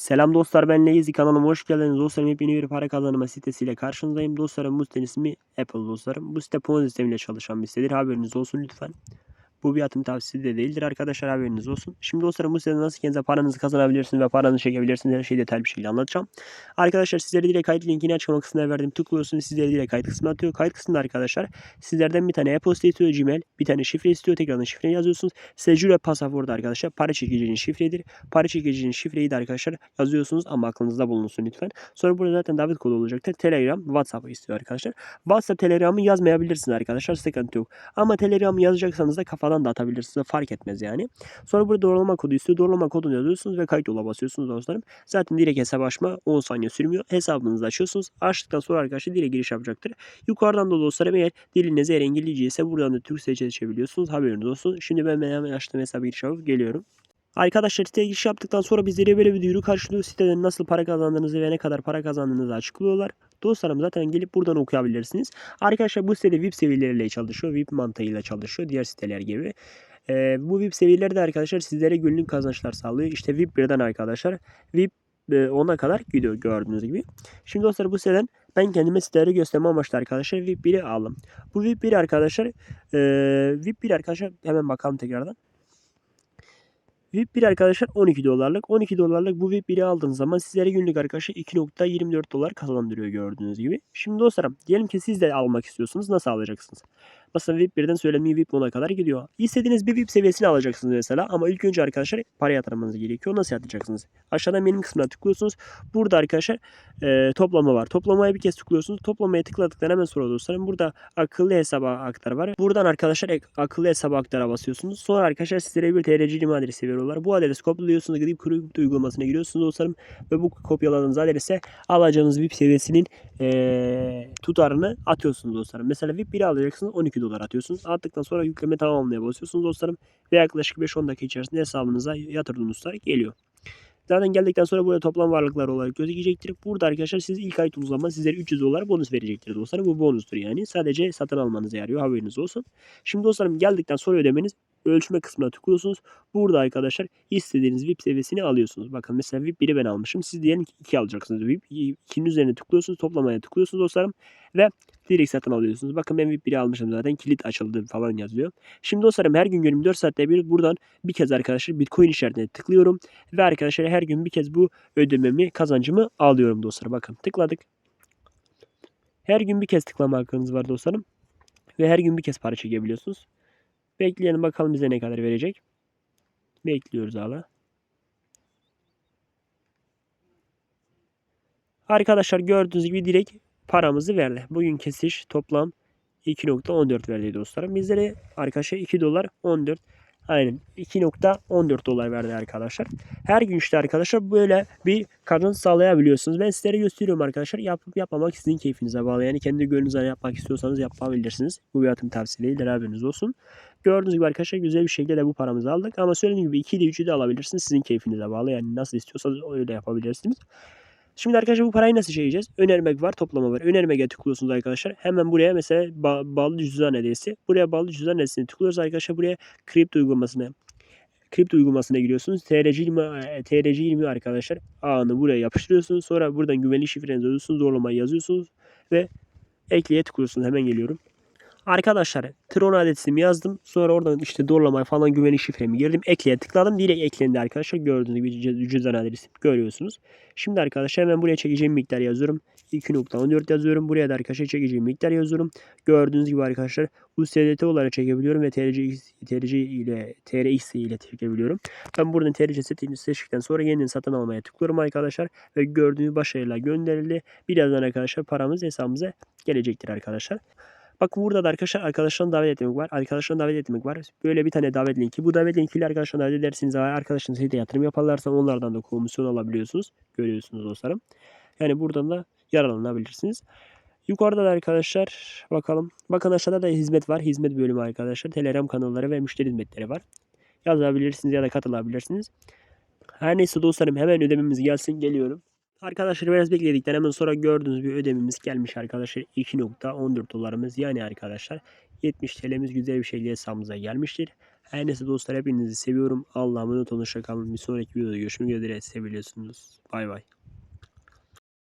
Selam dostlar ben Lazy kanalıma hoş geldiniz. Dostlarım yepyeni bir para kazanma sitesiyle karşınızdayım. Dostlarım bu sitenin ismi Apple dostlarım. Bu site Ponzi sistemiyle çalışan bir sitedir. Haberiniz olsun lütfen. Bu bir yatırım tavsiyesi de değildir arkadaşlar haberiniz olsun. Şimdi dostlarım bu sitede nasıl kendinize paranızı kazanabilirsiniz ve paranızı çekebilirsiniz her şeyi detaylı bir şekilde anlatacağım. Arkadaşlar sizlere direkt kayıt linkini açıklama kısmına verdim. Tıklıyorsunuz sizlere direkt kayıt kısmına atıyor. Kayıt kısmında arkadaşlar sizlerden bir tane e-posta istiyor Gmail. Bir tane şifre istiyor. Tekrardan şifreyi yazıyorsunuz. Secure pasaportu arkadaşlar para çekicinin şifredir. Para çekicinin şifreyi de arkadaşlar yazıyorsunuz ama aklınızda bulunsun lütfen. Sonra burada zaten davet kodu olacaktır. Telegram, WhatsApp istiyor arkadaşlar. WhatsApp, Telegram'ı yazmayabilirsiniz arkadaşlar. Sıkıntı yok. Ama Telegram'ı yazacaksanız da kafadan da atabilirsiniz. Fark etmez yani. Sonra burada doğrulama kodu istiyor. Doğrulama kodunu yazıyorsunuz ve kayıt yola basıyorsunuz dostlarım. Zaten direkt hesap açma 10 saniye sürmüyor. Hesabınızı açıyorsunuz. Açtıktan sonra arkadaşlar direkt giriş yapacaktır. Yukarıdan da dostlarım eğer diliniz eğer İngilizce ise buradan da Türkçe seçebiliyorsunuz. Haberiniz olsun. Şimdi ben hemen açtığım hesabı giriş yapıp geliyorum. Arkadaşlar siteye giriş yaptıktan sonra bizlere böyle bir duyuru karşılıyor. Siteden nasıl para kazandığınızı ve ne kadar para kazandığınızı açıklıyorlar. Dostlarım zaten gelip buradan okuyabilirsiniz. Arkadaşlar bu sitede VIP seviyeleriyle çalışıyor. VIP mantığıyla çalışıyor. Diğer siteler gibi. Ee, bu VIP seviyeleri de arkadaşlar sizlere günlük kazançlar sağlıyor. İşte VIP 1'den arkadaşlar VIP e, 10'a kadar gidiyor gördüğünüz gibi. Şimdi dostlar bu siteden ben kendime siteleri gösterme amaçlı arkadaşlar VIP 1'i aldım. Bu VIP 1 arkadaşlar e, VIP 1 arkadaşlar hemen bakalım tekrardan. VIP 1 arkadaşlar 12 dolarlık. 12 dolarlık bu VIP 1'i aldığınız zaman sizlere günlük arkadaşlar 2.24 dolar kazandırıyor gördüğünüz gibi. Şimdi dostlarım diyelim ki siz de almak istiyorsunuz. Nasıl alacaksınız? Mesela VIP 1'den söylemeye VIP 10'a kadar gidiyor. İstediğiniz bir VIP seviyesini alacaksınız mesela ama ilk önce arkadaşlar para yatırmanız gerekiyor. Nasıl yatıracaksınız? Aşağıdan benim kısmına tıklıyorsunuz. Burada arkadaşlar e, toplama var. Toplamaya bir kez tıklıyorsunuz. Toplamaya tıkladıktan hemen sonra dostlarım burada akıllı hesaba aktar var. Buradan arkadaşlar akıllı hesaba aktara basıyorsunuz. Sonra arkadaşlar sizlere bir TRC lim adresi veriyorlar. Bu adresi kopyalıyorsunuz. Gidip kripto uygulamasına giriyorsunuz dostlarım. Ve bu kopyaladığınız adrese alacağınız VIP seviyesinin e, tutarını atıyorsunuz dostlarım. Mesela VIP 1'i alacaksınız 12 dolar atıyorsunuz. Attıktan sonra yükleme tamamlamaya basıyorsunuz dostlarım. Ve yaklaşık 5-10 dakika içerisinde hesabınıza yatırdığınız tutar geliyor. Zaten geldikten sonra burada toplam varlıklar olarak gözükecektir. Burada arkadaşlar siz ilk ay uzama sizlere 300 dolar bonus verecektir dostlarım. Bu bonustur yani. Sadece satın almanıza yarıyor haberiniz olsun. Şimdi dostlarım geldikten sonra ödemeniz ölçme kısmına tıklıyorsunuz. Burada arkadaşlar istediğiniz VIP seviyesini alıyorsunuz. Bakın mesela VIP 1'i ben almışım. Siz diyelim ki 2 alacaksınız VIP. 2'nin üzerine tıklıyorsunuz. Toplamaya tıklıyorsunuz dostlarım. Ve direkt satın alıyorsunuz. Bakın ben VIP 1'i almışım zaten. Kilit açıldı falan yazıyor. Şimdi dostlarım her gün 24 saatte bir buradan bir kez arkadaşlar Bitcoin işaretine tıklıyorum. Ve arkadaşlar her gün bir kez bu ödememi kazancımı alıyorum dostlar. Bakın tıkladık. Her gün bir kez tıklama hakkınız var dostlarım. Ve her gün bir kez para çekebiliyorsunuz. Bekleyelim bakalım bize ne kadar verecek. Bekliyoruz hala. Arkadaşlar gördüğünüz gibi direkt paramızı verdi. Bugün kesiş toplam 2.14 verdi dostlarım. Bizlere arkadaşlar 2 dolar 14 Aynen 2.14 dolar verdi arkadaşlar. Her gün işte arkadaşlar böyle bir kazanç sağlayabiliyorsunuz. Ben sizlere gösteriyorum arkadaşlar. Yapıp yapmamak sizin keyfinize bağlı. Yani kendi gönlünüzden yapmak istiyorsanız yapabilirsiniz. Bu bir yatırım tavsiye değil. Haberiniz olsun. Gördüğünüz gibi arkadaşlar güzel bir şekilde de bu paramızı aldık. Ama söylediğim gibi 2'yi de 3'ü de alabilirsiniz. Sizin keyfinize bağlı. Yani nasıl istiyorsanız öyle yapabilirsiniz. Şimdi arkadaşlar bu parayı nasıl çekeceğiz? Önermek var, toplama var. Önermeye tıklıyorsunuz arkadaşlar. Hemen buraya mesela ba- bağlı cüzdan hediyesi. Buraya bağlı cüzdan hediyesini tıklıyoruz arkadaşlar. Buraya kripto uygulamasına kripto uygulamasına giriyorsunuz. TRC ilmi, e, TRC ilmi arkadaşlar ağını buraya yapıştırıyorsunuz. Sonra buradan güvenlik şifrenizi yazıyorsunuz. Doğrulamayı yazıyorsunuz ve ekleye tıklıyorsunuz. Hemen geliyorum. Arkadaşlar Tron adresimi yazdım. Sonra oradan işte doğrulamayı falan güvenlik şifremi girdim. Ekleye tıkladım. Direkt eklendi arkadaşlar. Gördüğünüz gibi cüz- cüzdan adresi görüyorsunuz. Şimdi arkadaşlar hemen buraya çekeceğim miktar yazıyorum. 2.14 yazıyorum. Buraya da arkadaşlar çekeceğim miktar yazıyorum. Gördüğünüz gibi arkadaşlar USDT olarak çekebiliyorum ve TRC, TRC ile TRX ile çekebiliyorum. Ben buradan TRC setini seçtikten sonra yeniden satın almaya tıklıyorum arkadaşlar. Ve gördüğünüz başarıyla gönderildi. Birazdan arkadaşlar paramız hesabımıza gelecektir arkadaşlar. Bakın burada da arkadaşlar arkadaşlarını davet etmek var. Arkadaşlarını davet etmek var. Böyle bir tane davet linki. Bu davet linkiyle arkadaşlarını davet edersiniz. Eğer arkadaşlarınız de yatırım yaparlarsa onlardan da komisyon alabiliyorsunuz. Görüyorsunuz dostlarım. Yani buradan da yararlanabilirsiniz. Yukarıda da arkadaşlar bakalım. Bakın aşağıda da hizmet var. Hizmet bölümü arkadaşlar. Telegram kanalları ve müşteri hizmetleri var. Yazabilirsiniz ya da katılabilirsiniz. Her neyse dostlarım hemen ödememiz gelsin. Geliyorum. Arkadaşlar biraz bekledikten hemen sonra gördüğünüz bir ödememiz gelmiş arkadaşlar. 2.14 dolarımız yani arkadaşlar 70 TL'miz güzel bir şekilde hesabımıza gelmiştir. Her neyse dostlar hepinizi seviyorum. Allah'a emanet olun. Hoşça kalın. Bir sonraki videoda görüşmek üzere. Seviliyorsunuz. Bay bay.